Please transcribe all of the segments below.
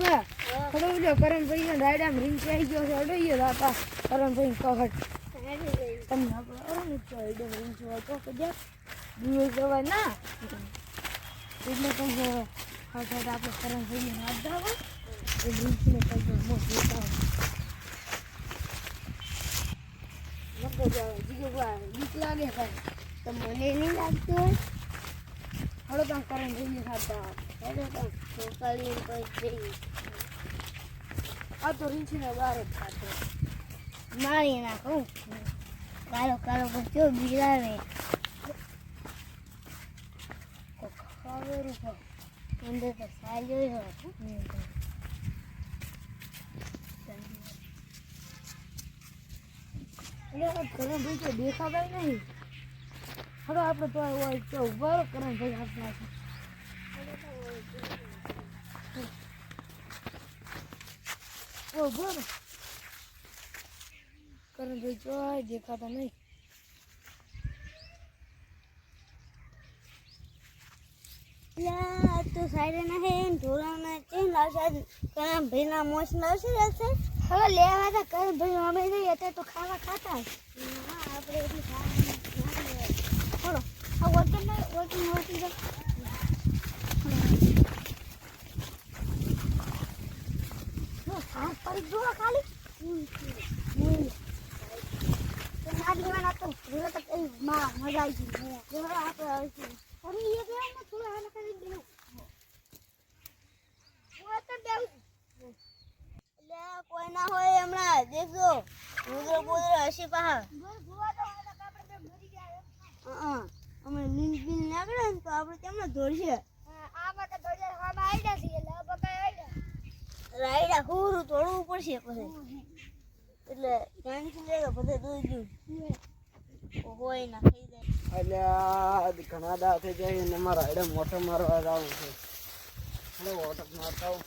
ભા ખડો ઉલ્યો કરણભાઈ ને રાયડામાં રીંગ આવી ગયો છે, અડોઈએ દાતા કરણભાઈ કહટ તમને આપણે અરે તો આઈડમ રીંગ જોવા તો કદાચ દૂર જવા ના. એટલે તો હવે હા, સાહેબ, આપણે કરણભાઈને હાથ દાવો એ રીંગને કઈ મોટ નકો જાવ જીગો ભાઈ બીક લાગે કાંઈ. તો મને નહીં લાગતું હોય. હળો કામ કરણભાઈને હાથ દાવો આ તો રીંછીને બહાર જ ખાતો મારી નાખું કાલો કાલો પછી બિલાવે અંદર તો સાજો હોય એટલે કરણભાઈ તો દેખાતા નહીં હળો આપણે તો ઊભા કરણભાઈ હાથ નાખે ઓ બોલો. કરણભાઈ જોય દેખાતા નહીં. તો સાઈડે નહીં ઢોરાના ચેન લાવશે મોસ લાવશે રહેશે હવે લેવા હતા કઈ ભાઈ અમે નહીં હતા તો ખાવા ખાતા હા આપણે એટલી ખાવા બોલો. આ વોટર ને વોટર વોટર જો ખાલી. તો તો ભૂલો તો કઈ માં મજા આવી ગઈ આપણે અરે એ કેમ ને થોડા હાલ કરી દેવું હું તો બેવું એટલે કોઈ ના હોય હમણાં દેખજો ગુજરો ગુજરો હસી પહાડ અમે લીલ બિલ નાખડે ને તો આપણે કેમને દોડશે રાયડા હુરું તોડવું પડશે પછી એટલે ટેન્શન લે કે બધે દોઈ ગયું હોય ના ખાઈ ઘણા દા થઈ જાય અને મારા એડે મોટો મારવા જવું છે. એટલે ઓટો મારતા આવું.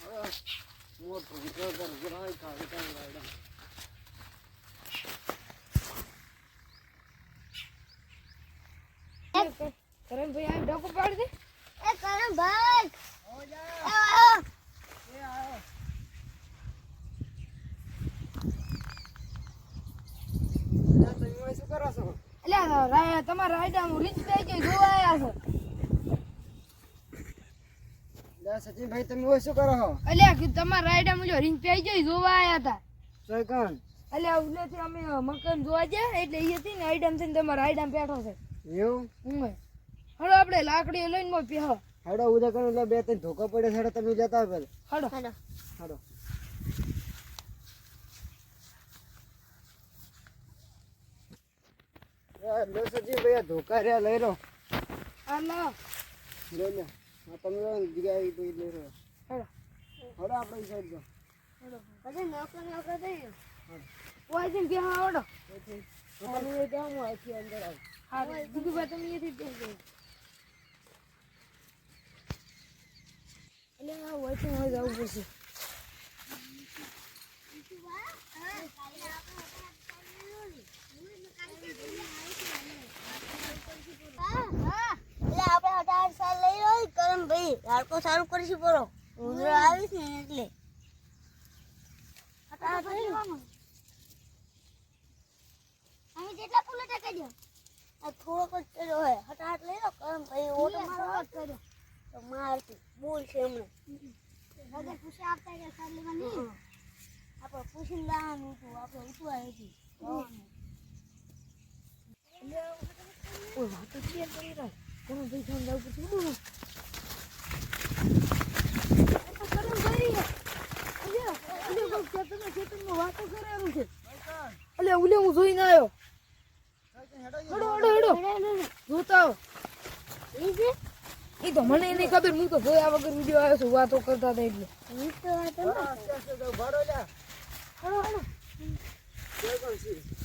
હવે મોટું વિચાર કર જરાય ખાલી કાંઈ રાયડા. કરણભાઈ આ ડોકો પાડ દે. એ કરણ ભાઈ એ આવો. એટલે તમે શું કરો છો એટલે તમારા રાયડામાં રીંછ થઈ ગઈ જોવા આવ્યા છો. સચિનભાઈ તમે શું કરો છો? અલ્યા તમારા રાયડા જો રીંછ થઈ ગઈ જોવા આવ્યા હતા. સોય કણ? અલ્યા ઉલેથી અમે મકાન જોવા ગયા એટલે એ હતી ને આઈડમ થઈને તમારા આઈડમ બેઠો છે. એવું? હું હળો આપણે લાકડી લઈને મો પેહ હડો ઉદા કરો એટલે બે ત્રણ ધોકો પડે હેડો તમે જતા પેલે હડો હડો હડો. એ લો સચિનભાઈ ધોકા રહ્યા લઈ લો. લઈ લે. આ તમે લો જગ્યાએ આવી લઈ રહ્યો હડો હડો આપણે સાઈડ જો બધે નોકર નોકર થઈ હડો. કોઈ જઈને પેહ આવડો. તમે એ જાઓ હું અહીંથી અંદર આવું. હા દીદી બા તમે અહીંયાથી પેહ એટલે હોય જવું પડશે હા, હા. એટલે આપણે અઢાર સાલ લઈ રહ્યો કરમ ભાઈ. લાડકો સારું કરશું બોલો. ઉંદરો આવી છે ને એટલે. અહીં જેટલા ફૂલો ટકા દો. આ થોડોક જ કર્યો હોય. હટાટ લઈ લો કરમ ભાઈ. ઓટો મારો કર્યો. તો મારતી બોલ છે એમને. હજે પૂછે આપતા કે સાર લેવા નહીં? આપણે પૂછીને લાવવાનું હતું આપણે ઉઠવા હતી ઓય તો ક્યાં કરી રહ્યા? કોનો ભાઈ ફોન જવું પડશે બોલો. વાતો છે. અલ્યા ઉલે હું જોઈને આવ્યો. હડો હડો. હડો જોતા આવો. એ તો મને નહીં ખબર હું તો જોયા વગર વીડિયો આવ્યો છું વાતો કરતા હતા એટલે.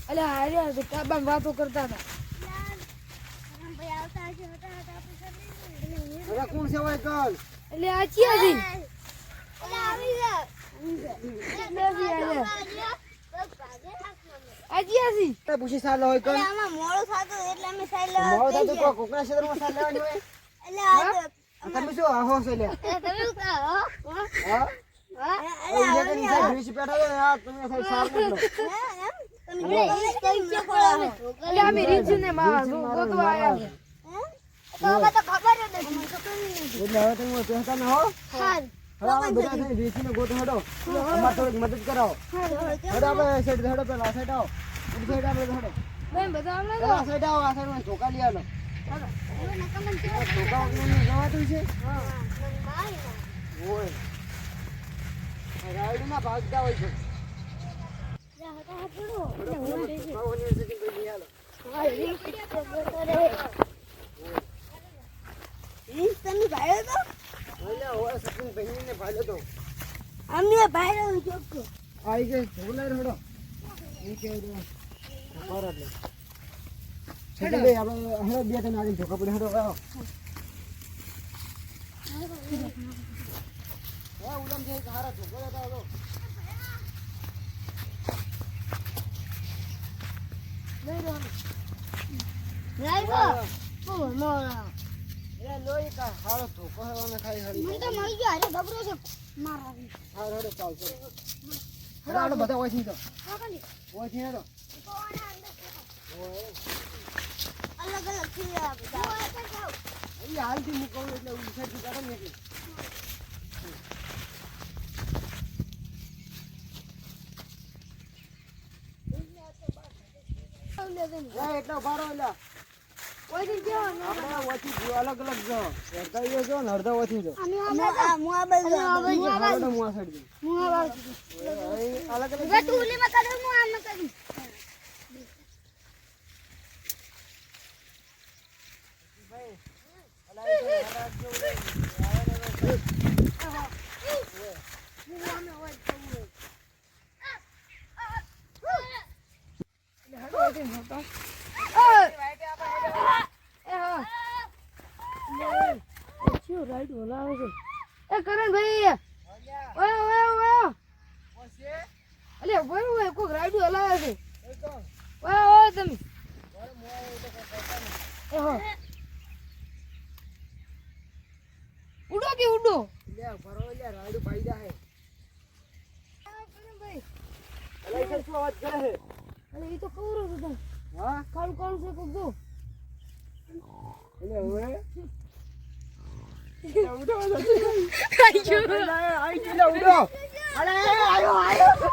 અલે કોણ છે કાબામાં વાતો કરતા હતા. એટલે આ ચિયા પૂછી સાલ હોય મોડું એટલે અમે સાઈડ લેવા મોડો થતો થતું કોકના ક્ષેત્રમાં સાલ લેવાની હોય? તમે શું આહો છો એટલે તમે કહો? હા? મદદ કરાવો. હેડો પેલા સાઈડ આવો. સાઈડ આવો આ માં લઈ ભાગતા હોય છે જા, હતા હાથડો. ધોકાઓની setting કરી લઈ આલો. રીંછ તમે ભાડ્યો તો? એટલે હોય સચિન ભાઈને ભાલ્યો તો અમે ભાડ્યો ને ચોખ્ખો. આવી ગઈ ઢોલાય હેડો નીચે હેડો એટલે ભાઈ આપણે હેડો બે ત્રણ આગળ ધોકા પડી હેડો આવો. ઉલમ છે. હારા ધોકા લેતા બધા ઓછી ઓછી અલગ અલગ છે અહીં હાલથી મૂકવું એટલે ઉછેરથી કાઢો ને એટલે. એટલો. ભારો એટલે અલગ અલગ જો. અડધા જો ને અડધા ઓછી જો. અમે આ મુઆ બાજુ આ બાજુ હાલો હું આ સાઈડ જઉં. મુઆ બાજુ અહીં અલગ અલગ તું ઉલીમાં કરે હું આમ કરી હેડો ઓયથી મોટા એ એ હા એ ચિયો રાઈડ ઓલાવે છે એ કરણ ભાઈ ઓય ઓય ઓય અલે ઓય ઓય કોક રાઈડ હલાવે છે ઓય ઓય તમે એ હો ઉડો કે ઉડો લ્યા, ભરો લ્યા, રાયડું પાઈ જાહે. ભાઈ અલા, ઈ સરખો અવાજ કરે હે. અરે એ તો કવરો છે તને હા? કાળું કાળું છે કોક જો એટલે હવે? એટલે ઉડો, ઉડો. અલા, આઈ ગયો, લે, ઉડો. અલે, આયો, આયો. અલા,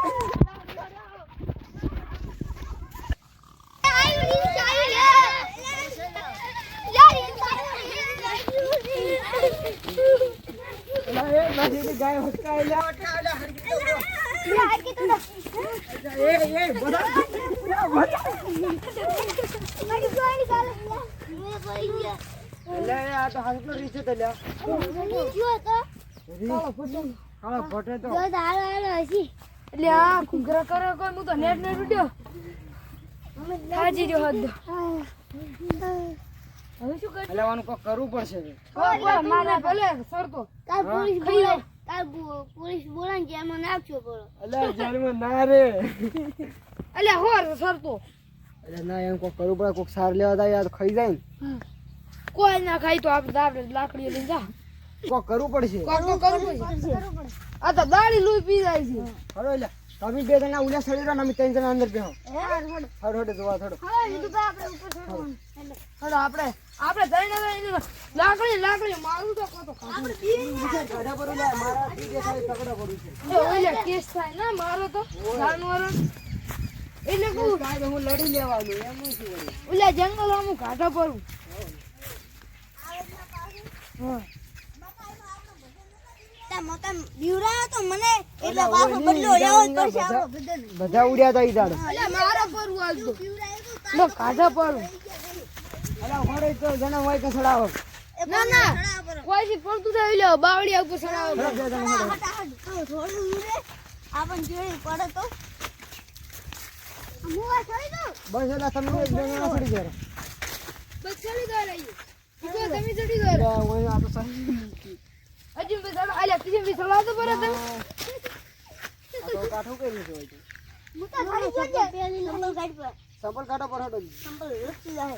ઘૂઘરા કરે કોઈ હું તો નેટ ઉડ્યો હાજી રહ્યો હદ. આનું કોક કરવું પડશે હવે. ભલે સરતો પોલીસ બોલાને જેલમાં નાખજો બોલો. અલ્યા, જેલમાં ના રે. એટલે હોર સરતો એટલે ના એમ કોક કરવું પડે કોક સાર લેવા જાય યાર ખાઈ જાય ને. કોઈ ના ખાઈ તો આપણે આપણે લાકડીઓ લઈ જા. કોક કરવું પડશે. કોક તો કરવું છે આ તો દાડી લોહી પી જાય છે. હરો એટલે તમે બે જણા ઉલ્યા સડી રહ્યો અમે ત્રણ જણા અંદર બેહો. હડો હડો જોવા થોડો હડો. આપણે આપણે ધઈને ધઈને લાકડી લાકડી મારું તો કોતો આપણે ગાડા પર મારા પડું છે ઓલે કેસ થાય ના મારો તો જાનવર. એટલે કહું કાંઈ હું લડી લેવાનું એમ શું વળી. ઓલે જંગલ અમુક ઘાટા પરું હા. આપણો બધાને. બધા ઉડ્યા હતા ઈ દાડો. એટલે મારો લો ઘાટા પડું ના, ના. કોઈથી પડતું થાય લ્યો બાવળિયા ઉપર ચડાવો. જણા. તો થોડું આપણ જોઈ પડે તો. બસ તમે એક જણા ગયા. બસ ચડી ગયો રહી તમે ચડી ગયો હું આ તો સહી હજી બે કિશન બી ચડાવતો પર તમે આ તો કાઠું કર્યું છે તો. પેલી નંબર ગાડી પર સંપલ કાઢો પર હટો. સંપલ લપસી જાય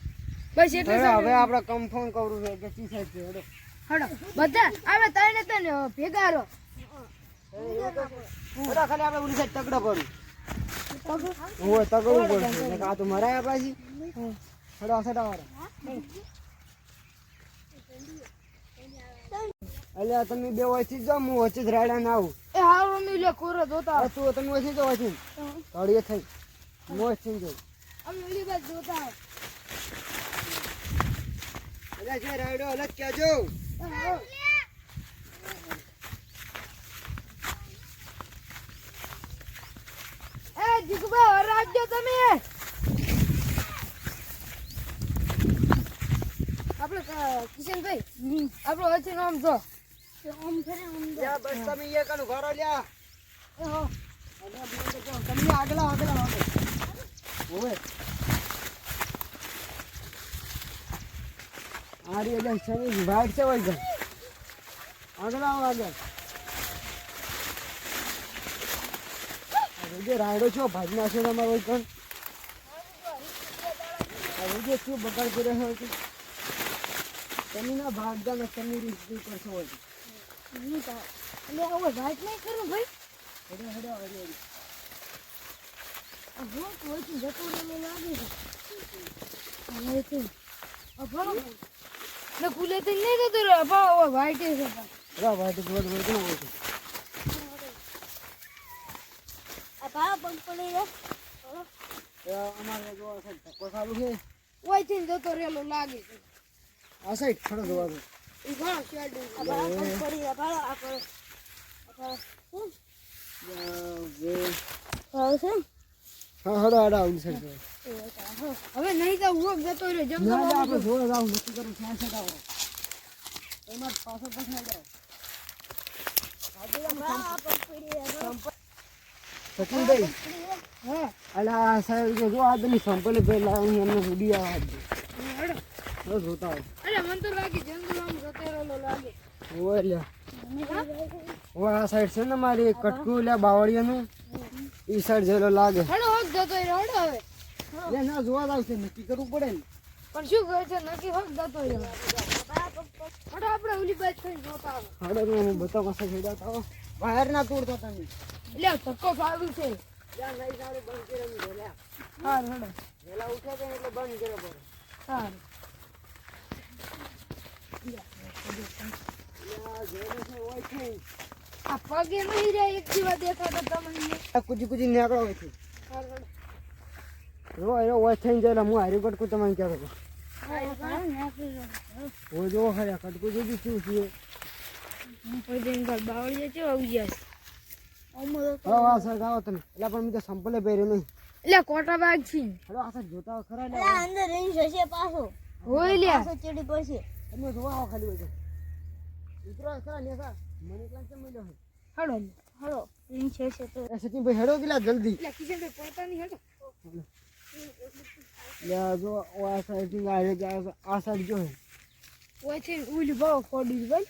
બસ એટલે હવે આપણે કન્ફર્મ કરું છે કે સી સાઈડ છે હડો. હડો બધા આપણે તને તને ભેગા રહો. બધા ખાલી આપણે ઓલી સાઈડ તગડો કરું ઓય તગડું પડશે. આ તો મરાય પાછી. હડો સડા વાળો. તમે બે વચ્ચે જાઓ હું વચ્ચે જ રાયડા ના આવું. એ હારો નું લે કોરો જોતા તું તમે વચ્ચે જાઓ વચ્ચે. તળિયે થઈ. મોસ્ટ વચ્ચે જાઉં. અમે ઓલી બાજુ જોતા આવો. અલ્યા જે રાયડો અલગ કહેજો એ જીગુબા હરાવજો તમે આપણે કિશનભાઈ આપણો વચ્ચે નામ જો ઓમ ફરે ઓમ દો બસ તમે એ કનું ઘરો લ્યા એ હો. અલ્યા બે તો જાઓ. તમે આગલા આગલા આગળ ઓવે આ રી એટલે શરીર વાઇટ છે જાય. આગળ આવો આગળ જે રાયડો છો ભાજી નાખશો તમારો હવે જે શું બગાડ કર્યો હોય તો તમે ના ભાગતા ને તમે રીત કરશો હોય નહીં. એટલે આવો વાત નહીં કરું ભાઈ હેડો હેડો હેડો હું આ જતું જતો લાગે છે તો ને ભૂલે તો નહીં જતો રહ્યો ભાવ હવે વાઈટ છે પણ. રા ભાઈ તો ગોળ કેમ હોય છે? આ ભાડા પગ પડી રે એ અમારે જો આ સાઈડ ધક્કો ચાલુ છે. ઓયથી જતો રહેલો લાગે છે. આ સાઈડ જોવા દો. શેડ પડી રે છે. હા હડો હડો આવડી સાઈડ હવે નહીં તો ઊભો જતો રહ્યો ના ના આપણે જોવા જાવ નક્કી કરું ક્યાં છે આવો એમાં પાછો પાછો હેડો ભાડા પગ પડી રે સચિનભાઈ હા. અલા આ સાહેબ જો જો આદમી સંપલે પહેલા હું એમને ઉડી આવવા દે. હડો જોતા અરે મને તો લાગે જંગલ આમ જતો લાગે. ઓય લ્યા. આ સાઈડ છે ને મારી કટકુ લ્યા બાવળિયાનું. ઈ સાઈડ જેલો લાગે. હડો તો રહ્યો હડો હવે. લે ના જોવા જાવ નક્કી કરવું પડે ને. પણ શું કહે છે નક્કી હોક જતો રહ્યો હડો આપણે ઓલી બાજુ થઈ જોતા આવો હડો તો હું બતાવ કસે હેડા તો બહાર ના તોડતો તમે. એટલે ધક્કો સારું છે. યાર નહીં સારું બંધ કરે ને વેલા. સારું હડો વેલા ઉઠે છે એટલે બંધ કરે પડે. છે આ પગે નહીં રહ્યા એક દિવસ દેખાતો તમને. કુજી કુજી નીકળો હોય છે. રો એરો હોય થઈને જાય હું હારી કટકું તમને ક્યાં કરું જો ખરા કટકું જોઈ શું છે. કોઈ દિન ઘર બાવળીએ છે આવું જશે હા હા સર આવો તમે. એટલે પણ મેં તો સંપલે પહેર્યો નહીં. એટલે કોટા બાગ છે. હલો આ સર જોતા ખરા અંદર રહી જશે પાછો. હોય લ્યા. પાછો ચડી પડશે. તમે જોવા આવો ખાલી હોય ઉતરો ખરા ને મને ક્યાં કેમ મળ્યો હલો રીંગ છે છે તો. એ સચિનભાઈ હેડો પેલા જલ્દી. એટલે કિશનભાઈ પડતા નહીં હડો. યા જો આ સાઈડ આ જાય આ સાઈડ જો હે. ઓયથી ઉલી ભાવ ફોડી ભાઈ.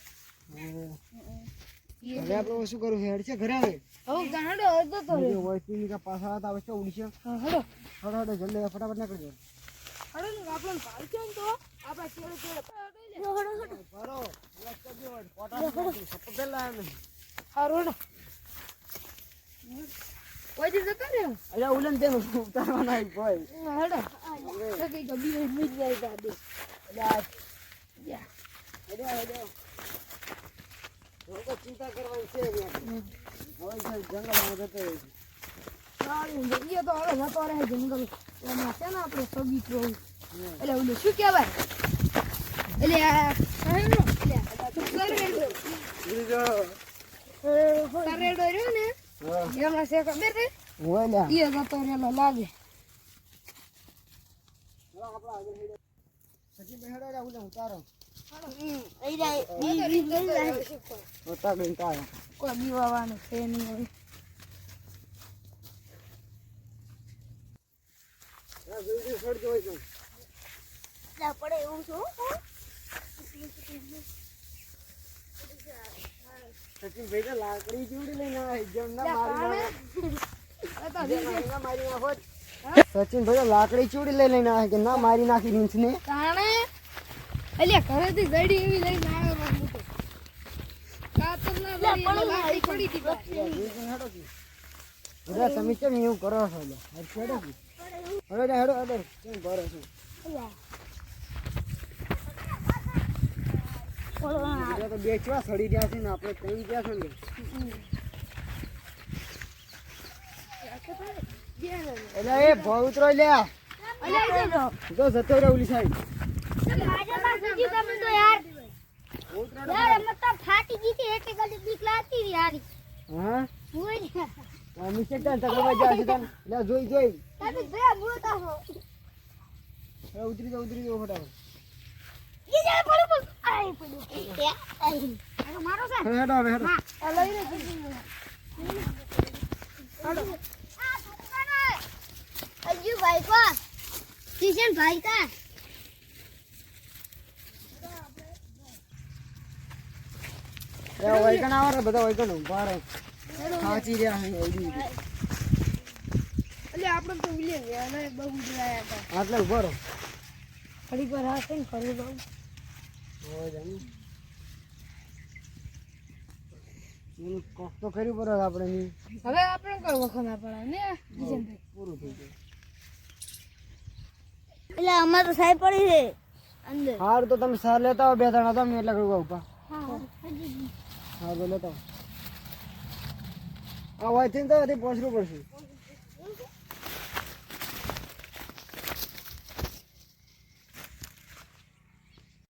હવે આપણે શું કરવું છે હેડ છે ઘરે આવે હવે ગાંડો હતો તો રે. વસ્તી ની પાછા હતા હવે ઉડશે. હા, હડો. હડો હડો જલ્દી ફટાફટ ને આપણે ભાઈ છે તો? આપણા ચેડે ચેડે બરો લક્ષ કરજો સપોર્ટ હારું હડો ઓયથી જતો રે અલ્યા ઉલન તેનો ઉતારવાના હોય. કોઈ હડો. તો કઈ ગબી મિલ જાય દાદે અલ્યા યા હેડ્યા હેડ્યા લોકો ચિંતા કરવાની છે. હવે. જંગલમાં જતો રહે છે. સારું જઈએ તો હવે જતો રહે જંગલ. એમાં છે ને આપણે સગી રહું એટલે ઓલું શું કહેવાય? એટલે આ કહેવાનો, એટલે કરેડો કરેડો રહ્યો ને? હા. એમાં છે ખબર છે હોય લ્યા. એ જતો રહેલો લાગે આપણા આગળ હેડો સચિનભાઈ હેડો રે હું તારો હમ, એ જાય, ઈ- ઈ લઈ જાય. હોતા બેન તારો કોઈ બીવાવાનું છે નહીં હવે હા જલ્દી છોડજો હોય તો ના પડે એવું છું સચિનભાઈ તો લાકડી ચીવડી લઈને આવે જમના મારી? નાખો. સચિનભાઈ તો લાકડી ચીવડી લઈ લઈને આવે કે ના મારી નાખી રીંછ ને કાણે અલ્યા ઘરેથી ગડી એવી લઈને આવ્યો તો. કાતર ના એટલે લાકડી પડી હતી. અરે તમે કેમ એવું કરો છો? હેડો હેડો હેડો કેમ કરો છો એટલે તો બેચવા સડી ગયા છે ને આપણે થઈ ગયા છે ને એટલે એ ભાવ ઉતરો લ્યા જો જતો રહે ઓલી તો અમે તો ફાટી ગઈ હતી એટલે કદી બીક લાગતી હા હોય ને આ મિસ્ટેક તાન તકવા જા છે તાન લે જોઈ જોઈ તમે ઉતરી જાઓ ઉતરી જાઓ ફટાફટ કિશન ભાઈ કા વૈકણ આવો રે બધા વૈકણ ઊભા રહો. ખાચી રહ્યા હે આપણે તો વિલે ગયા બહુ ઉજળાયા હતા આટલે ઊભા રહો ફરી પર હશે ને ફરી બહુ તો કર્યું પડે આપણે હવે આપણે કોઈ વખત ના પડે ને? કિશનભાઈ પૂરું થઈ ગયું એટલે અમાર તો સાહેબ પડી છે અંદર. હાર તો તમે સાર લેતા હો બે ત્રણ હતા મેં એટલે કરું ઉપા હા તો લેતા આવો. આ હોય તો પહોંચવું પડશે.